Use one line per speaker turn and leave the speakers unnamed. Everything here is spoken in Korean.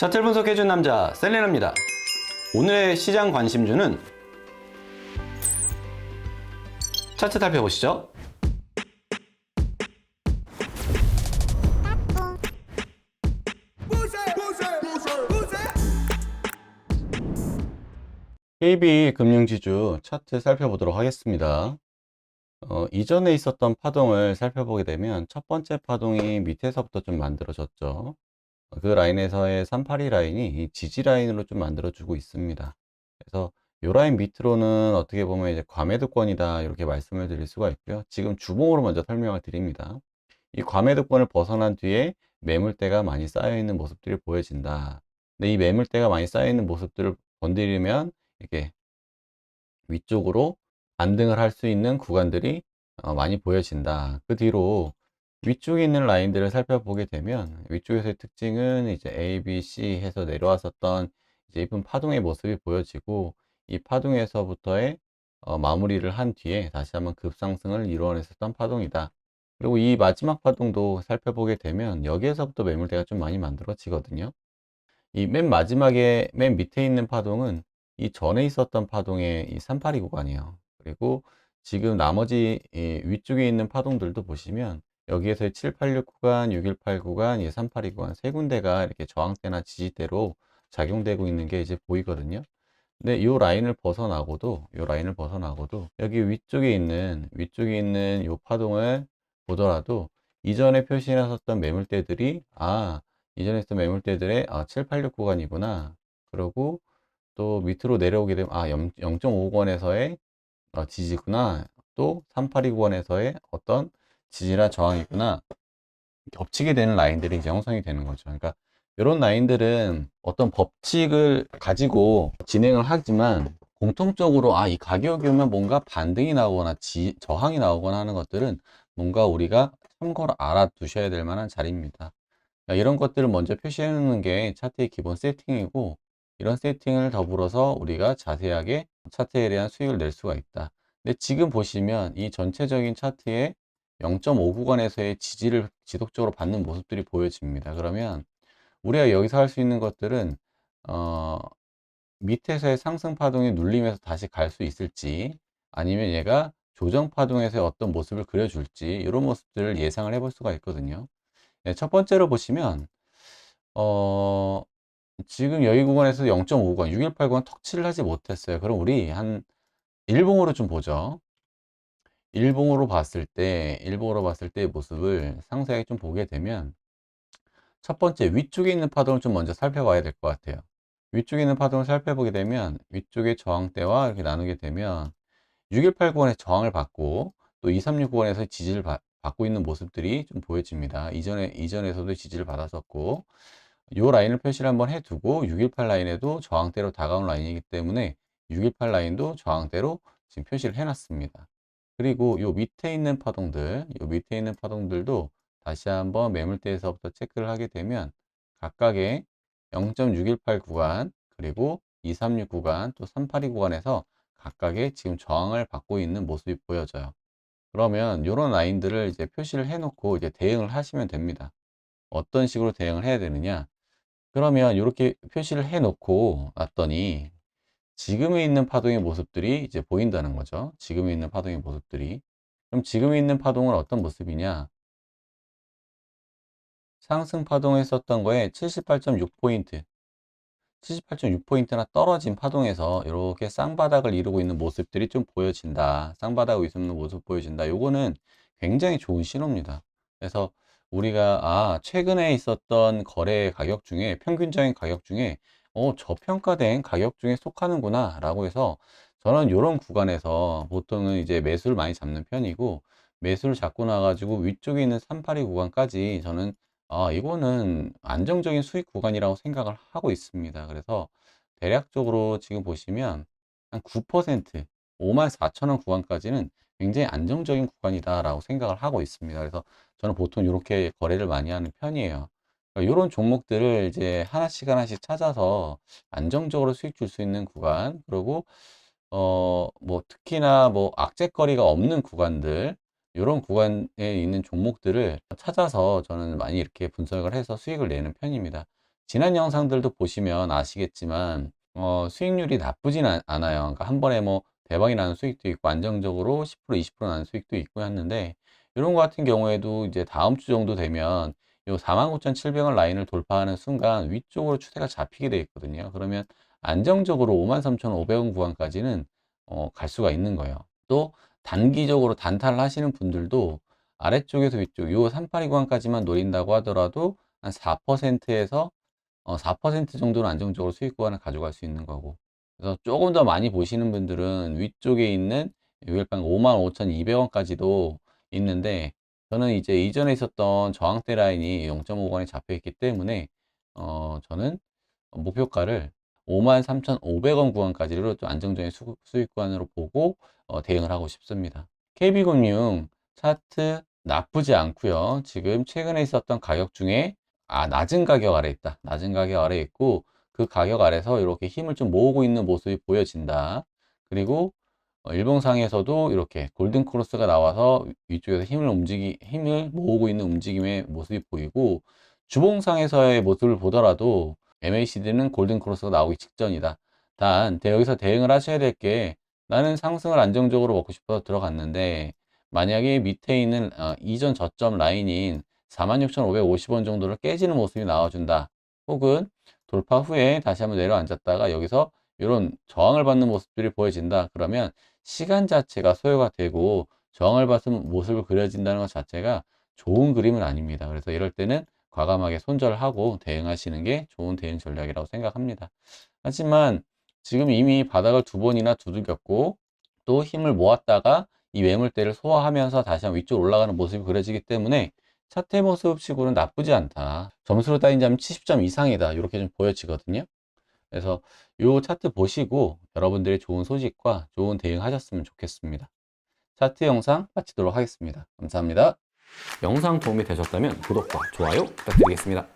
차트 분석해준 남자 셀레나입니다. 오늘의 시장 관심주는 차트 살펴보시죠. KB 금융지주 차트 살펴보도록 하겠습니다. 어, 이전에 있었던 파동을 살펴보게 되면 첫 번째 파동이 밑에서부터 좀 만들어졌죠. 그 라인에서의 382 라인이 이 지지 라인으로 좀 만들어주고 있습니다. 그래서 이 라인 밑으로는 어떻게 보면 이제 과매도권이다 이렇게 말씀을 드릴 수가 있고요. 지금 주봉으로 먼저 설명을 드립니다. 이 과매도권을 벗어난 뒤에 매물대가 많이 쌓여 있는 모습들이 보여진다. 근데 이 매물대가 많이 쌓여 있는 모습들을 건드리면 이렇게 위쪽으로 반등을 할 수 있는 구간들이 어, 많이 보여진다. 그 뒤로 위쪽에 있는 라인들을 살펴보게 되면 위쪽에서의 특징은 이제 A, B, C 해서 내려왔었던 이제 이쁜 파동의 모습이 보여지고 이 파동에서부터의 어, 마무리를 한 뒤에 다시 한번 급상승을 이루어냈었던 파동이다. 그리고 이 마지막 파동도 살펴보게 되면 여기에서부터 매물대가 좀 많이 만들어지거든요. 이 맨 마지막에 맨 밑에 있는 파동은 이 전에 있었던 파동의 이 382 구간이에요. 그리고 지금 나머지 이 위쪽에 있는 파동들도 보시면 여기에서의 786 구간, 618 구간, 이382 구간 세 군데가 이렇게 저항대나 지지대로 작용되고 있는 게 이제 보이거든요. 근데 이 라인을 벗어나고도 이 라인을 벗어나고도 여기 위쪽에 있는 위쪽에 있는 이 파동을 보더라도 이전에 표시해놨었던 매물대들이 아 이전에 있었던 매물대들의 아 786 구간이구나. 그러고 또 밑으로 내려오게 되면 아 0.5권에서의 어, 지지구나. 또 382 구간에서의 어떤 지지나 저항이구나. 겹치게 되는 라인들이 이제 형성이 되는 거죠. 그러니까 이런 라인들은 어떤 법칙을 가지고 진행을 하지만 공통적으로 아, 이 가격이 오면 뭔가 반등이 나오거나 지, 저항이 나오거나 하는 것들은 뭔가 우리가 참고로 알아두셔야 될 만한 자리입니다. 그러니까 이런 것들을 먼저 표시해 놓는 게 차트의 기본 세팅이고 이런 세팅을 더불어서 우리가 자세하게 차트에 대한 수익을 낼 수가 있다. 근데 지금 보시면 이 전체적인 차트에 0.5 구간에서의 지지를 지속적으로 받는 모습들이 보여집니다. 그러면 우리가 여기서 할 수 있는 것들은 어, 밑에서의 상승 파동이 눌리면서 다시 갈 수 있을지 아니면 얘가 조정 파동에서의 어떤 모습을 그려줄지 이런 모습들을 예상을 해볼 수가 있거든요. 네, 첫 번째로 보시면 어, 지금 여기 구간에서 0.5 구간, 618 구간 턱치를 하지 못했어요. 그럼 우리 한 일봉으로 좀 보죠. 일봉으로 봤을 때, 일봉으로 봤을 때의 모습을 상세하게 좀 보게 되면 첫 번째 위쪽에 있는 파동을 좀 먼저 살펴봐야 될 것 같아요. 위쪽에 있는 파동을 살펴보게 되면 위쪽의 저항대와 이렇게 나누게 되면 618 구간에 저항을 받고 또 236 구간에서 지지를 받, 받고 있는 모습들이 좀 보여집니다. 이전에 이전에서도 지지를 받았었고 이 라인을 표시를 한번 해두고 618 라인에도 저항대로 다가온 라인이기 때문에 618 라인도 저항대로 지금 표시를 해놨습니다. 그리고 이 밑에 있는 파동들, 이 밑에 있는 파동들도 다시 한번 매물대에서부터 체크를 하게 되면 각각의 0.618 구간, 그리고 236 구간, 또 382 구간에서 각각의 지금 저항을 받고 있는 모습이 보여져요. 그러면 이런 라인들을 이제 표시를 해놓고 이제 대응을 하시면 됩니다. 어떤 식으로 대응을 해야 되느냐? 그러면 이렇게 표시를 해 놓고 놨더니 지금에 있는 파동의 모습들이 이제 보인다는 거죠. 지금에 있는 파동의 모습들이. 그럼 지금에 있는 파동은 어떤 모습이냐? 상승 파동에 썼던 거에 78.6포인트, 78.6포인트나 떨어진 파동에서 이렇게 쌍바닥을 이루고 있는 모습들이 좀 보여진다. 쌍바닥을 있는 모습 보여진다. 요거는 굉장히 좋은 신호입니다. 그래서 우리가 아 최근에 있었던 거래 가격 중에 평균적인 가격 중에 어 저평가된 가격 중에 속하는구나 라고 해서 저는 이런 구간에서 보통은 이제 매수를 많이 잡는 편이고 매수를 잡고 나가지고 위쪽에 있는 382 구간까지 저는 아 이거는 안정적인 수익 구간이라고 생각을 하고 있습니다. 그래서 대략적으로 지금 보시면 한 9% 54,000원 구간까지는 굉장히 안정적인 구간이다라고 생각을 하고 있습니다. 그래서 저는 보통 이렇게 거래를 많이 하는 편이에요. 그러니까 이런 종목들을 이제 하나씩 하나씩 찾아서 안정적으로 수익 줄 수 있는 구간, 그리고 어, 뭐 특히나 뭐 악재거리가 없는 구간들, 이런 구간에 있는 종목들을 찾아서 저는 많이 이렇게 분석을 해서 수익을 내는 편입니다. 지난 영상들도 보시면 아시겠지만 어, 수익률이 나쁘진 않- 않아요. 그러니까 한 번에 뭐 대박이 나는 수익도 있고 안정적으로 10% 20% 나는 수익도 있고 했는데 이런 거 같은 경우에도 이제 다음 주 정도 되면 요 49,700원 라인을 돌파하는 순간 위쪽으로 추세가 잡히게 돼 있거든요. 그러면 안정적으로 53,500원 구간까지는 어, 갈 수가 있는 거예요. 또 단기적으로 단타를 하시는 분들도 아래쪽에서 위쪽 요 382 구간까지만 노린다고 하더라도 한 4%에서 어, 4% 정도는 안정적으로 수익 구간을 가져갈 수 있는 거고. 그래서 조금 더 많이 보시는 분들은 위쪽에 있는 6일방 55,200원까지도 있는데 저는 이제 이전에 있었던 저항대 라인이 0.5권에 잡혀 있기 때문에 어, 저는 목표가를 53,500원 구간까지로 좀 안정적인 수, 수익 구간으로 보고 어, 대응을 하고 싶습니다. KB금융 차트 나쁘지 않고요. 지금 최근에 있었던 가격 중에 아 낮은 가격 아래 있다. 낮은 가격 아래 있고 그 가격 아래서 이렇게 힘을 좀 모으고 있는 모습이 보여진다. 그리고 어, 일봉상에서도 이렇게 골든 크로스가 나와서 위쪽에서 힘을 움직이 힘을 모으고 있는 움직임의 모습이 보이고 주봉상에서의 모습을 보더라도 MACD는 골든 크로스가 나오기 직전이다. 단 대- 여기서 대응을 하셔야 될 게 나는 상승을 안정적으로 먹고 싶어서 들어갔는데 만약에 밑에 있는 어, 이전 저점 라인인 46,550원 정도를 깨지는 모습이 나와준다. 혹은 돌파 후에 다시 한번 내려앉았다가 여기서 이런 저항을 받는 모습들이 보여진다. 그러면 시간 자체가 소요가 되고 저항을 받는 모습을 그려진다는 것 자체가 좋은 그림은 아닙니다. 그래서 이럴 때는 과감하게 손절하고 대응하시는 게 좋은 대응 전략이라고 생각합니다. 하지만 지금 이미 바닥을 두 번이나 두들겼고 또 힘을 모았다가 이 매물대를 소화하면서 다시 한번 위쪽으로 올라가는 모습이 그려지기 때문에 차트 모습치고는 나쁘지 않다. 점수로 따진다면 70점 이상이다. 이렇게 좀 보여지거든요. 그래서 이 차트 보시고 여러분들의 좋은 소식과 좋은 대응하셨으면 좋겠습니다. 차트 영상 마치도록 하겠습니다. 감사합니다. 영상 도움이 되셨다면 구독과 좋아요 부탁드리겠습니다.